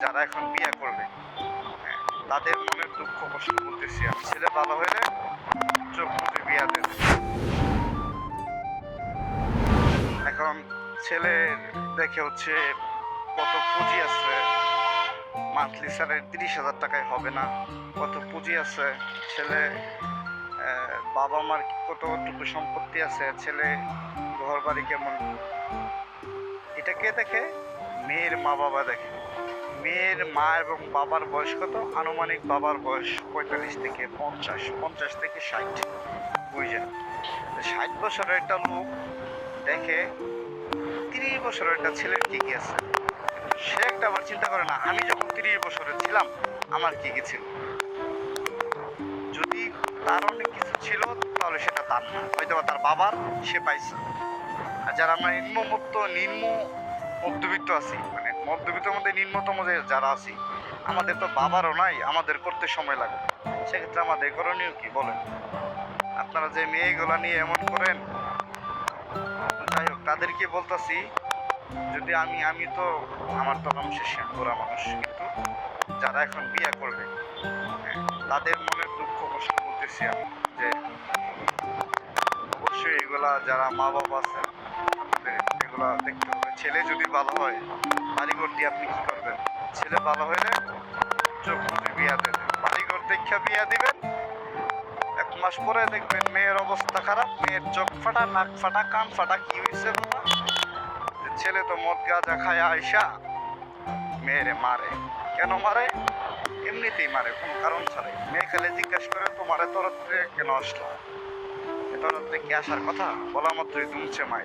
যারা এখন বিয়ে করবে হ্যাঁ, তাদের মনের দুঃখ কষ্ট বলতেছি আমি। ছেলে ভালো হলে চোখ মুখে বিয়া দেবে এখন ছেলে দেখে হচ্ছে কত পুঁজি আছে মান্থলি স্যালারি তিরিশ হাজার টাকায় হবে না কত পুঁজি আছে ছেলে বাবা মার কতটুকু সম্পত্তি আছে ছেলে ঘর বাড়ি কেমন? এটা কে দেখে? মেয়ের মা বাবা দেখে। মেয়ের মা এবং বাবার বয়স কত? আনুমানিক বাবার বয়স পঁয়তাল্লিশ থেকে পঞ্চাশ পঞ্চাশ থেকে ষাট। বুঝছেন তো ষাট বছরের একটা লোক দেখে তিরিশ বছরের একটা ছেলের কি কি আছে। সে একটা আবার চিন্তা করে, না, আমি যখন তিরিশ বছরের ছিলাম, আমার কি কি ছিল? যদি তার অনেক কিছু ছিল, তাহলে সেটা তার না। হয়তো তার বাবার সে পাইছে। আর যারা আমরা নিম্নমত্ত নিম্ন মধ্যবিত্ত আছি মানে মধ্যবিত্তের মধ্যে নিম্নতম যে যারা আছি আমাদের তো বাবারও নাই আমাদের করতে সময় লাগে। সেক্ষেত্রে আমাদের করণীয় কি বলেন? আপনারা যে মেয়েগুলা নিয়ে এমন করেন যাই হোক তাদেরকে বলতেছি যদি আমি আমি তো আমার তো নাম শেষে মানুষ কিন্তু যারা এখন বিয়ে করবে হ্যাঁ, তাদের মনের দুঃখ কষ্ট বলতেছি আমি যে অবশ্যই এগুলা যারা মা বাবা আছেন এগুলা দেখতে হবে। ছেলে যদি ভালো হয় বাড়িঘর দিয়ে আপনি কি করবেন? ছেলে ভালো হলে চোখ মুখে বিয়া দেবেন বাড়িঘর দেখে বিয়া দিবেন। এক মাস পরে দেখবেন মেয়ের অবস্থা খারাপ, মেয়ের চোখ ফাটা, নাক ফাটা, কান ফাটা, কি হয়েছে বাবা? ছেলে তো মদ গাঁজা খায় আইসা মেয়েরে মারে। কেন মারে? এমনিতেই মারে, কোনো কারণ ছাড়াই। মেয়ে খালে জিজ্ঞাসা করে, তোমারে তরত্রে কেন আসলো? তরত্রে কি আসার কথা? বলা মাত্রই দুমছে মাই